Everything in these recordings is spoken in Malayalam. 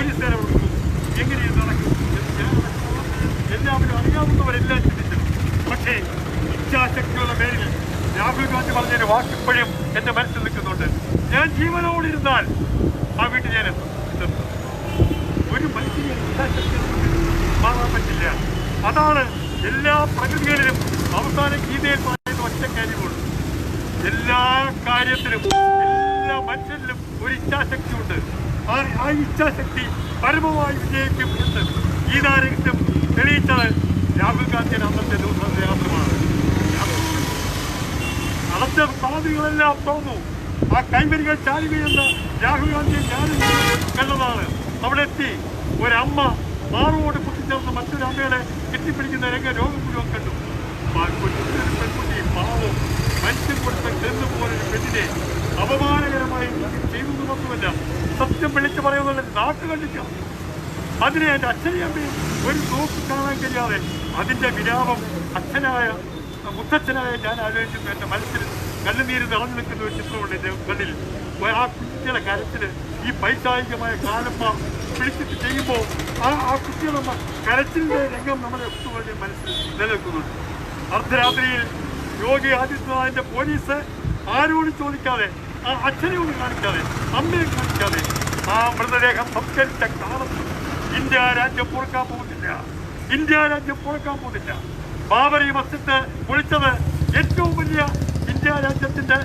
പോലീസുകാരെ കൊടുക്കുന്നു എങ്ങനെ ഇത് നടക്കും എന്ന് ഞാൻ അടക്കമുള്ള എല്ലാവരും അറിയാവുന്നവരെല്ലാം ചിന്തിച്ചു പക്ഷേ ഇച്ഛാശക്തിയുള്ള പേരിൽ രാഹുൽ ഗാന്ധി പറഞ്ഞൊരു വാക്ക് ഇപ്പോഴും എന്റെ മനസ്സിൽ നിൽക്കുന്നുണ്ട് ഞാൻ ജീവനോടിരുന്നാൽ ആ വീട്ടിൽ ഞാൻ എത്തും. ഒരു മനുഷ്യനെ മാറാൻ പറ്റില്ല അതാണ് എല്ലാ പ്രകൃതികളിലും അവസാന ഗീതയിൽ പറയുന്ന ഒറ്റ കാര്യമുള്ളൂ എല്ലാ കാര്യത്തിലും എല്ലാ മനുഷ്യരിലും ഒരു ഇച്ഛാശക്തി ഉണ്ട് ആ ഇച്ഛാശക്തി പരമമായി വിജയിക്കും ഈ ഗീതാരംഗത്തും തെളിയിച്ചത് രാഹുൽ ഗാന്ധിയുടെ അന്നത്തെ ദിവസം മാത്രമാണ് അടച്ച സാധ്യതകളെല്ലാം തോന്നു. ആ കൈവരികൾ ചാരുകയെന്ന് രാഹുൽ ഗാന്ധി ഞാനും കണ്ടതാണ്. അവിടെ എത്തി ഒരമ്മ മാറോട് കുത്തിച്ചേർന്ന് മറ്റൊരു അമ്മയുടെ കെട്ടിപ്പിടിക്കുന്ന രംഗ രോഗം മുഴുവൻ കണ്ടു. പെൺകുട്ടി പാവം മനുഷ്യൻ കൊടുത്ത ചെന്ന് പോലൊരു പെണ്ണിനെ അപമാനകരമായി ചെയ്തു മാത്രമല്ല സത്യം വിളിച്ചു പറയുന്നുള്ളത് നാട്ടു കണ്ടിട്ട് അതിനെ എന്റെ അച്ഛനെയും ഒരു നോക്ക് കാണാൻ കഴിയാതെ അതിന്റെ വിരാമം അച്ഛനായ മുത്തച്ഛനായ ഞാൻ ആലോചിക്കുന്നു. എന്റെ മനസ്സിൽ കണ്ണുനീര് നിറഞ്ഞു നിൽക്കുന്ന ഒരു ചിത്രമുണ്ട് എന്റെ കണ്ണിൽ. ആ കുട്ടിയുടെ കരത്തിൽ ഈ പൈശാചികമായ കാലമ്മ വിളിച്ചിട്ട് ചെയ്യുമ്പോൾ ആ ആ കുട്ടികളമ്മ കരച്ചിലിന്റെ രംഗം നമ്മുടെ ഒത്തുകളുടെ മനസ്സിൽ നിലനിൽക്കുന്നുണ്ട്. അർദ്ധരാത്രിയിൽ യോഗി ആദിത്യനാഥിന്റെ പോലീസ് ആരോട് ചോദിക്കാതെ ആ അച്ഛനെയോട് കാണിക്കാതെ അമ്മയെ കാണിക്കാതെ ആ മൃതദേഹം സംസ്കരിച്ച കാലത്ത് ഇന്ത്യ രാജ്യം പൊറുക്കാൻ പോകുന്നില്ല. ഇന്ത്യ രാജ്യം പൊറുക്കാൻ പോകുന്നില്ല. ബാബറി മസ്ജിദ് പൊളിച്ചത് ഏറ്റവും വലിയ ഇന്ത്യ രാജ്യത്തിന്റെ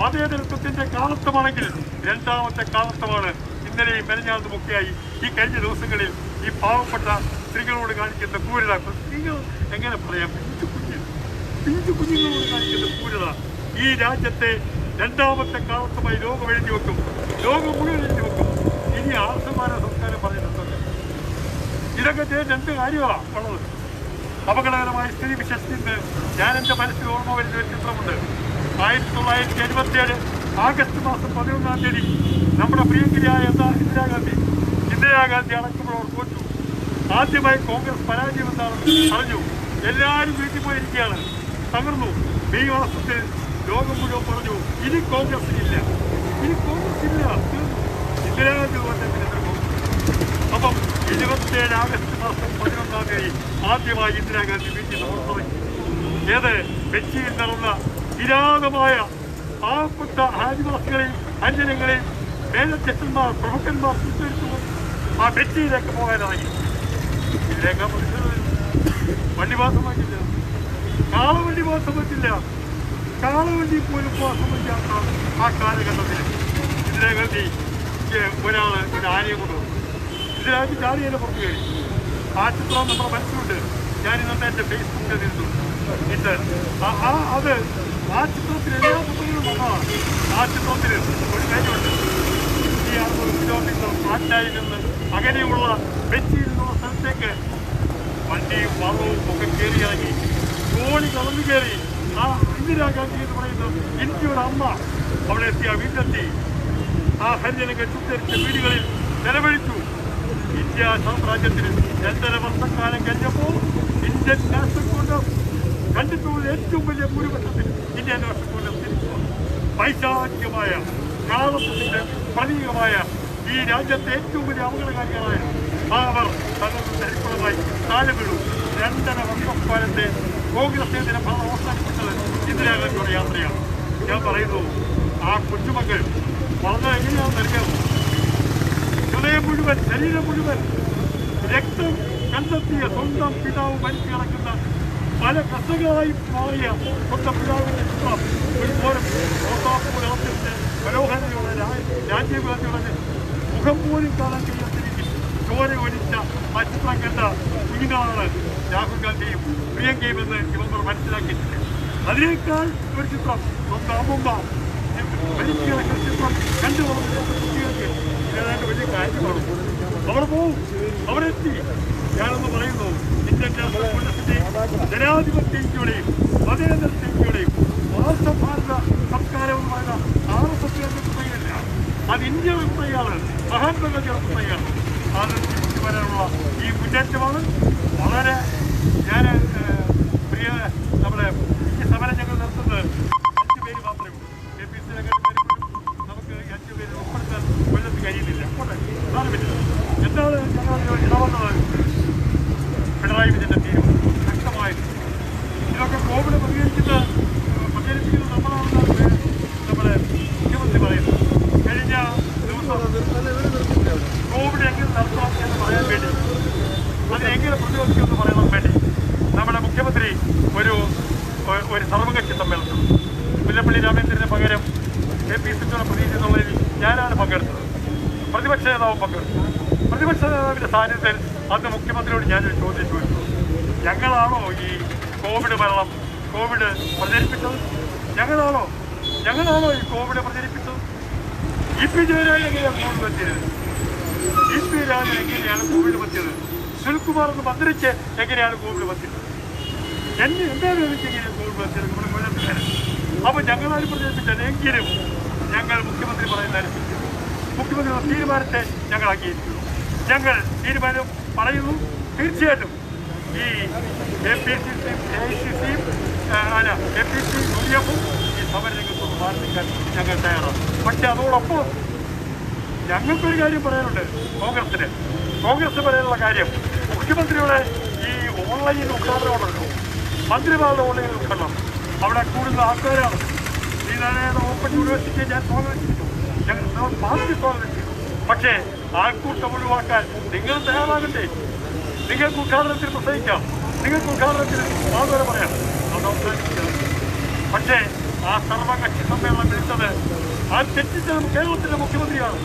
മതേതരത്വത്തിന്റെ കാലത്വമാണെങ്കിൽ രണ്ടാമത്തെ കാലത്വമാണ് ഇന്നലെയും മെനഞ്ഞാതുമൊക്കെയായി ഈ കഴിഞ്ഞ ദിവസങ്ങളിൽ ഈ പാവപ്പെട്ട സ്ത്രീകളോട് കാണിക്കുന്ന ക്രൂരത. സ്ത്രീകൾ എങ്ങനെ പറയാം? പിഞ്ചു കുഞ്ഞ്. പിഞ്ചു കുഞ്ഞുങ്ങളോട് കാണിക്കുന്ന ക്രൂരത. ഈ രാജ്യത്തെ രണ്ടാമത്തെ കാലത്തുമായി ലോകം എഴുതി വെക്കും ലോകം മുഴുവൻ എഴുതി വെക്കും ഇനി ആർസമാന സംസ്കാരം പറയുന്നുണ്ട് ഇതൊക്കെ രണ്ട് കാര്യമാണ് ഉള്ളത്. അപകടകരമായ സ്ഥിതി വിശ്വസിച്ച് ഞാൻ എന്റെ മനസ്സിൽ ഓർമ്മ വരുന്ന ഒരു ചിത്രമുണ്ട്. ആയിരത്തി തൊള്ളായിരത്തി എഴുപത്തിയേഴ് ആഗസ്റ്റ് മാസം പതിനൊന്നാം തീയതി നമ്മുടെ പ്രിയങ്കരിയായ ഇന്ദിരാഗാന്ധി? ഇന്ദിരാഗാന്ധി അടക്കമുള്ളവർ തോറ്റു. ആദ്യമായി കോൺഗ്രസ് പരാജയം എന്താണെന്ന് പറഞ്ഞു എല്ലാവരും വീട്ടിൽ പോയിരിക്കുകയാണ്. തകർന്നു. മെയ് മാസത്തിൽ ലോകം മുഴുവൻ പറഞ്ഞു ഇനി കോൺഗ്രസ് ഇല്ല. ഇനി കോൺഗ്രസ് ഇല്ല. ഇന്ദിരാഗാന്ധി കോൺഗ്രസ് അപ്പം ഇരുപത്തിയേഴ് ആഗസ്റ്റ് മാസം പതിനൊന്നാം തീയതി ആദ്യമായി ഇന്ദിരാഗാന്ധി വീട്ടിൽ തുറന്നു ഏത്? കൊച്ചിയിൽ നടന്ന കിരാതമായ പാവപ്പെട്ട ആദിവാസികളെയും അന്യനങ്ങളെയും മേലധ്യക്ഷന്മാർ പ്രമുഖന്മാർ സ്വീകരിച്ചു ആ വെച്ചിയിലേക്ക് പോകാനായി. ഇതിലേക്ക് വണ്ടിവാസം പറ്റില്ല കാളവണ്ടി വാസം പറ്റില്ല കാളവണ്ടി പോലും വാസം പറ്റാത്ത ആ കാലഘട്ടത്തിൽ ഇന്ദിരാഗാന്ധി ഒരാൾ ഒരു ആനയെ കൊണ്ടുവന്നു ഇതിനകത്ത് ചാടി എന്നെ പുറത്തു കയറി ആ ചിത്രം നമ്മുടെ മനസ്സിലുണ്ട് ഞാൻ ഇന്നത്തെ എന്റെ ഫേസ്ബുക്കിൽ നിന്നു ഇട്ട് ആ അത് ആ ചിത്രത്തിൽ എല്ലാ പുസ്തകങ്ങളും വന്നതാണ് ആ ചിത്രത്തിൽ ഒരു കാര്യമുണ്ട് ഈ അറുപത് കിലോമീറ്റർ ഫ്ലാറ്റായി നിന്ന് അകലെയുള്ള വെച്ചിയിൽ നിന്നുള്ള സ്ഥലത്തേക്ക് വണ്ടിയും വളവും ഒക്കെ കയറി ഇറങ്ങി തോണി കടന്നു കയറി ആ ഇന്ദിരാഗാന്ധി എന്ന് പറയുന്ന ഇന്ത്യയുടെ അമ്മ അവിടെ എത്തി ആ വീട്ടിലെത്തി. ആ ഹരിജനങ്ങൾ ചുറ്റരിച്ച വീടുകളിൽ നിലവിളിച്ചു. ഇന്ത്യ സാമ്രാജ്യത്തിന് രണ്ടര വർഷക്കാലം കഴിഞ്ഞപ്പോൾ ഇന്ത്യൻ നാഷണൽ കണ്ടിട്ടുള്ള ഏറ്റവും വലിയ ഭൂരിപക്ഷത്തിൽ ഇന്ത്യൻ നാഷണൽ കോൺഗ്രസ് തിരിച്ചു. പൈശാചികമായ കാലത്തിന്റെ പ്രതീകമായ ഈ രാജ്യത്തെ ഏറ്റവും വലിയ അപകടകാരികളായ അവർ തങ്ങളുടെ ചരിത്രമായി താഴെ വീണു രണ്ടര വർഷക്കാലത്തെ കോൺഗ്രസിന്റെ ഫലം അവസാനിപ്പിച്ചത് ഇന്ദിരാഗാന്ധിയുടെ യാത്രയാണ്. ഞാൻ പറയുന്നു ആ കൊച്ചുമക്കൾ വളരെ എങ്ങനെയാണെന്ന് അറിയാമോ? ഹൃദയം മുഴുവൻ ശരീരം മുഴുവൻ രക്തം കണ്ടെത്തിയ സ്വന്തം പിതാവ് മരിച്ചു കിടക്കുന്ന പല കർഷകരായി മാറിയ സ്വന്തം പിതാവിന്റെ ചിത്രം ഒരു പോലും റോസാപ്പൂരത്തിന്റെ മനോഹരതയുടെ മുഖം പോലും കാണാൻ കഴിയാത്ത രീതിയിൽ ചോര ഒലിച്ച ആ ചിത്രം കണ്ട കുഞ്ഞുങ്ങളാണ് രാഹുൽ ഗാന്ധിയും പ്രിയങ്കയും എന്ന് ഇവർ മനസ്സിലാക്കിയിട്ടില്ല അതിനേക്കാൾ ഒരു ചിത്രം. മരിച്ചു കിടക്കുന്ന ചിത്രം. കണ്ടു കുട്ടികൾക്ക് ഏതാണ്ട് വലിയ കാര്യമാണ്. അവർ പോവും അവരെത്തി ഞാനൊന്ന് പറയുന്നു. ഇന്ത്യൻ നാഷണൽ കോൺഗ്രസിന്റെയും ജനാധിപത്യ ഇന്ത്യയുടെയും മതേതരത്വ ഇന്ത്യയുടെയും മാർസഭാരത സംസ്കാരവുമായ ആർ എസ് എസ് അത് ഇന്ത്യ പുസ്തകമാണ് മഹാത്മഗാന്ധിയുടെ പുസ്തകമാണ് അത് വരാനുള്ള ഈ മുന്നേറ്റമാണ്. വളരെ ഞാൻ പ്രിയ നമ്മുടെ Sama raja. പ്രതിപക്ഷ നേതാവ് പങ്കെടുത്തു. പ്രതിപക്ഷ നേതാവിന്റെ സാന്നിധ്യത്തിൽ അന്ന് മുഖ്യമന്ത്രിയോട് ഞാനൊരു ചോദ്യം ചോദിച്ചു. ഞങ്ങളാണോ ഈ കോവിഡ് മരണം കോവിഡ് പ്രചരിപ്പിച്ചത്? ഞങ്ങളാണോ ഞങ്ങളാണോ ഈ കോവിഡ് പ്രചരിപ്പിച്ചത്? ഇ പി ജയരാജൻ എങ്ങനെയാണ് കോവിഡ് പറ്റിയത്? ഇ പി രാജൻ എങ്ങനെയാണ് കോവിഡ് പറ്റിയത്? സുനിൽകുമാർ എന്ന് മന്ത്രിക്ക് എങ്ങനെയാണ് കോവിഡ് പറ്റിയത്? എന്നെ എന്താ എനിക്ക് എങ്ങനെയാണ് കോവിഡ് പറ്റിയത്? നമ്മുടെ കൊല്ലത്തുകാരൻ. അപ്പോൾ ഞങ്ങളാരും പ്രചരിപ്പിച്ചത് എങ്കിലും ഞങ്ങൾ മുഖ്യമന്ത്രി പറയുന്ന അനുസരിച്ച് മുഖ്യമന്ത്രിയുടെ തീരുമാനത്തെ ഞങ്ങൾ അംഗീകരിക്കുന്നു ഞങ്ങൾ തീരുമാനം പറയുന്നു. തീർച്ചയായിട്ടും ഈ എ പി സി സിയും എ ഐ സി സിയും അല്ല A P C U D എഫും ഈ സമരരംഗത്ത് മാർപ്പിക്കാൻ ഞങ്ങൾ തയ്യാറാണ്. പക്ഷേ അതോടൊപ്പം ഞങ്ങൾക്കൊരു കാര്യം പറയാനുണ്ട് കോൺഗ്രസിന്. കോൺഗ്രസ് പറയാനുള്ള കാര്യം മുഖ്യമന്ത്രിയുടെ ഈ ഓൺലൈൻ ഉദ്ഘാടനമുണ്ടല്ലോ മന്ത്രിമാരുടെ ഓൺലൈൻ ഉദ്ഘാടനം. അവിടെ കൂടുതൽ ആൾക്കാരാണ്. ശ്രീനാരായണ ഓപ്പൺ യൂണിവേഴ്സിറ്റി ഞാൻ സ്വാഗതിച്ചിരുന്നു ഞങ്ങൾ പാർട്ടി സ്വാഗതിച്ചിരുന്നു പക്ഷേ ആൾക്കൂട്ടം ഒഴിവാക്കാൻ നിങ്ങൾ തയ്യാറാകട്ടെ. നിങ്ങൾക്ക് ഉദ്ഘാടനത്തിൽ പ്രസംഗിക്കാം നിങ്ങൾക്ക് ഉദ്ഘാടനത്തിൽ വാദവരെ പറയാം. പക്ഷേ ആ സർവകക്ഷി സമ്മേളനം വിളിച്ചത് ആ തെറ്റിച്ചത് കേരളത്തിന്റെ മുഖ്യമന്ത്രിയാണ്.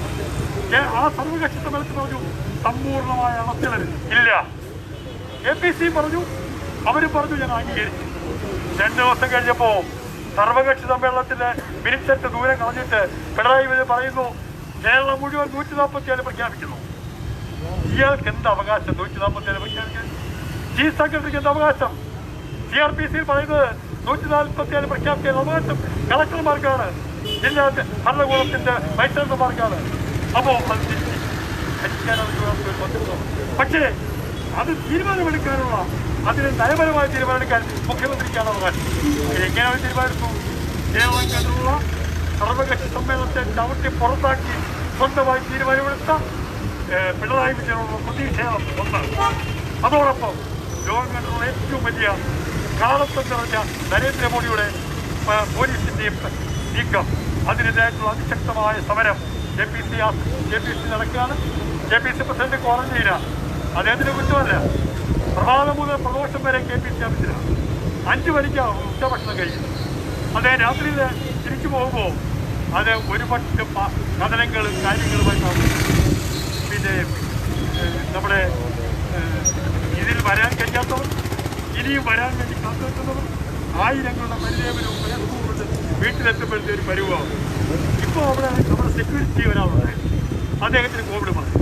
ആ സർവകക്ഷി സമ്മേളനത്തിന് ഒരു സമ്പൂർണമായ അടച്ചിടൽ ഇല്ല. എ പി സി പറഞ്ഞു അവരും പറഞ്ഞു ഞാൻ അംഗീകരിച്ചു. രണ്ടു ദിവസം കഴിഞ്ഞപ്പോ സർവകക്ഷി സമ്മേളനത്തിന്റെ മിനിറ്റ് ദൂരം കളഞ്ഞിട്ട് പിണറായി വിജയൻ പറയുന്നു കേരളം മുഴുവൻ നൂറ്റി നാൽപ്പത്തി ഏഴ് പ്രഖ്യാപിക്കുന്നു. ഇയാൾക്ക് എന്ത് അവകാശം? നൂറ്റി നാൽപ്പത്തി ഏഴ് പ്രഖ്യാപിക്കാൻ? ചീഫ് സെക്രട്ടറിക്ക് എന്ത് അവകാശം? സി ആർ പി സിയിൽ പറയുന്നത് നൂറ്റി നാൽപ്പത്തി ഏഴ് പ്രഖ്യാപിക്കാൻ അവകാശം കളക്ടർമാർക്കാണ്. ജില്ലാ ഭരണകൂടത്തിന്റെ വൈസ് അപ്പോ. പക്ഷേ അത് തീരുമാനമെടുക്കാനുള്ള അതിന് നയപരമായ തീരുമാനമെടുക്കാൻ മുഖ്യമന്ത്രിക്കാണ് അവകാശം. എങ്ങനെയാണ് തീരുമാനിച്ചു? കേരളം കണ്ടുള്ള സർവകക്ഷി സമ്മേളനത്തെ ചവിട്ടി പുറത്താക്കി സ്വന്തമായി തീരുമാനമെടുത്ത പിണറായി വിജയനുള്ള പ്രതീക്ഷയാണ് ഒന്നാണ്. അതോടൊപ്പം ലോകം കണ്ടുള്ള ഏറ്റവും വലിയ കാലത്വം നിറഞ്ഞ നരേന്ദ്രമോദിയുടെ പോലീസിന്റെയും നീക്കം. അതിനെതിരായിട്ടുള്ള അതിശക്തമായ സമരം K P C K P C നടക്കുകയാണ്. കെ പി സി പ്രസിഡന്റ് ക്വാറന്റൈനാണ് അദ്ദേഹത്തിന്റെ കുറ്റമല്ല. പ്രഭാതം മുതൽ പ്രദോഷം വരെ കെ പി സി ഓഫീസിലാണ് അഞ്ചു മണിക്ക് ഉച്ചഭക്ഷണം കഴിക്കും. അദ്ദേഹം രാത്രിയിൽ തിരിച്ചു പോകുമ്പോൾ അത് ഒരു കഥനങ്ങൾ കാര്യങ്ങളുമായിട്ടാണ് പിന്നെ നമ്മുടെ ഇതിൽ വരാൻ കഴിയാത്തവർ ഇനിയും വരാൻ വേണ്ടി കാത്തുനിൽക്കുന്നവർ ആയിരങ്ങളുടെ പരിചയപരവും പ്രയത്നവും വീട്ടിലെത്തുമ്പോഴത്തെ ഒരു പരിവാണ് ഇപ്പോൾ അവിടെ നമ്മുടെ സെക്യൂരിറ്റി ഒരാളുണ്ട്. അദ്ദേഹത്തിന് കോവിഡ് വന്നു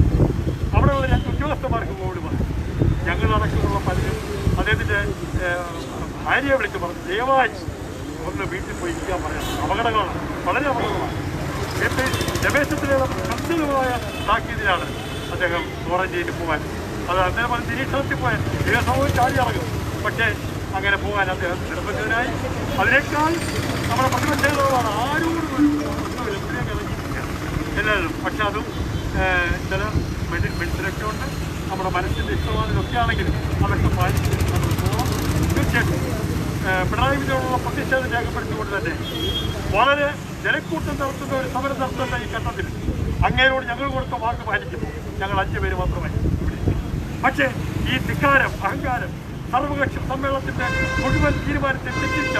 അവിടെയുള്ള രണ്ട് ഉദ്യോഗസ്ഥന്മാർക്ക് കോവിഡ് വന്നു ഞങ്ങളടക്കമുള്ള പലരും അദ്ദേഹത്തിന്റെ ഭാര്യയെ വിളിച്ച് പറഞ്ഞു ദയവായി ഒന്ന് വീട്ടിൽ പോയി ഇരിക്കാൻ പറയാം. അപകടങ്ങളാണ്. വളരെ അപകടങ്ങളാണ്. ഗവേഷണത്തിലുള്ള കർശനമായ താക്കീതിലാണ് അദ്ദേഹം ക്വാറന്റൈനിൽ പോകാൻ. അത് അദ്ദേഹം നിരീക്ഷണത്തിൽ പോയാൽ ദിവസവും ചാടി ഇറങ്ങും പക്ഷേ അങ്ങനെ പോകാൻ അദ്ദേഹം നിർബന്ധിതനായി. അതിനേക്കാൾ നമ്മുടെ പ്രതിപക്ഷങ്ങളോടാണ് ആരോട് ഒരു പ്രശ്നമില്ല എല്ലാവരും പക്ഷെ അതും ചില മെഡി മെഡിസിനൊക്കെ ഉണ്ട് നമ്മുടെ മനസ്സിന്റെ ഇഷ്ടമാണെങ്കിലൊക്കെ ആണെങ്കിലും അതൊക്കെ പാലിച്ച് തീർച്ചയായിട്ടും പിണറായി വിജയനുള്ള പ്രതിഷേധം രേഖപ്പെടുത്തിക്കൊണ്ട് തന്നെ വളരെ ജനക്കൂട്ടം നടത്തുന്ന ഒരു സമരം നടത്തുന്ന ഈ ഘട്ടത്തിൽ അങ്ങേരോട് ഞങ്ങൾ കൊടുത്ത വാക്ക് പാലിക്കുന്നു ഞങ്ങൾ അഞ്ചു പേര് മാത്രമായി പക്ഷേ ഈ ധിക്കാരം അഹങ്കാരം സർവകക്ഷി സമ്മേളനത്തിന്റെ മുഴുവൻ തീരുമാനത്തെ തെറ്റിച്ച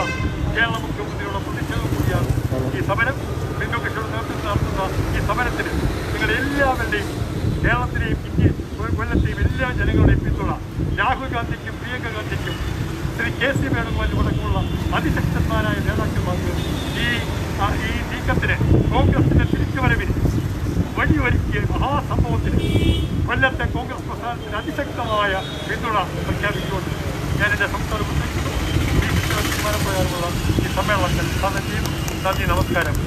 കേരള മുഖ്യമന്ത്രിയുടെ പ്രതിഷേധം കൂടിയാണ് ഈ സമരം. ഭിന്നകക്ഷിയുടെ നേതൃത്വം നടത്തുന്ന ഈ സമരത്തിന് നിങ്ങൾ എല്ലാവരുടെയും കേരളത്തിലെയും ഇന്ത്യ കൊല്ലത്തെയും എല്ലാ ജനങ്ങളുടെയും പിന്തുണ. രാഹുൽ ഗാന്ധിക്കും പ്രിയങ്ക ഗാന്ധിക്കും ശ്രീ കെ സി വേണുഗോപാൽ അടക്കമുള്ള അതിശക്തന്മാരായ നേതാക്കന്മാർക്ക് ഈ ഈ നീക്കത്തിന് കോൺഗ്രസിന്റെ തിരിച്ചുവരവിന് വഴിയൊരുക്കിയ മഹാസംഭവത്തിന് കൊല്ലത്തെ കോൺഗ്രസ് പ്രസ്ഥാനത്തിന് അതിശക്തമായ പിന്തുണ പ്രഖ്യാപിച്ചുകൊണ്ട് ഞാൻ എന്റെ സംസ്ഥാനം ഉദ്ദേശിക്കുന്നു. ഈ സമ്മേളനത്തിൽ സ്വാഗതം ചെയ്യുന്നു നന്ദി നമസ്കാരം.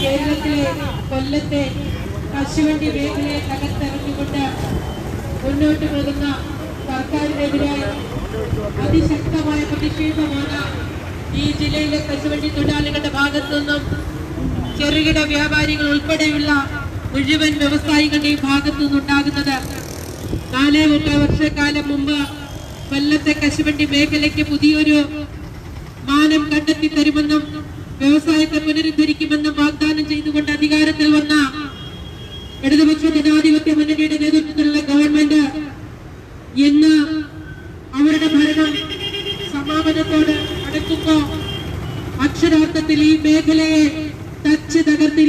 കേരളത്തിലെ കൊല്ലത്തെ കശുവണ്ടി മേഖലയെ തകർത്തെറിഞ്ഞുകൊണ്ട് മുന്നോട്ട് പോകുന്ന സർക്കാരിനെതിരായി അതിശക്തമായ പ്രതിഷേധമാണ് ഈ ജില്ലയിലെ കശുവണ്ടി തൊഴിലാളികളുടെ ഭാഗത്തു നിന്നും ചെറുകിട വ്യാപാരികൾ ഉൾപ്പെടെയുള്ള മുഴുവൻ വ്യവസായികളുടെയും ഭാഗത്തു നിന്നുണ്ടാകുന്നത്. നാലേ മുക്കാൽ വർഷക്കാലം മുമ്പ് കൊല്ലത്തെ കശുവണ്ടി മേഖലയ്ക്ക് പുതിയൊരു മാനം കണ്ടെത്തി തരുമെന്നും വ്യവസായത്തെ പുനരുദ്ധരിക്കുമെന്നും വാഗ്ദാനം ചെയ്തുകൊണ്ട് അധികാരത്തിൽ വന്ന ഇടതുപക്ഷ ജനാധിപത്യ മുന്നണിയുടെ നേതൃത്വത്തിലുള്ള ഗവൺമെന്റ് ഇന്ന് അവരുടെ ഭരണം സമാപനത്തോട് അടുക്കുമ്പോ അക്ഷരാർത്ഥത്തിൽ ഈ മേഖലയെ തച്ച് തകർത്തിരിക്കും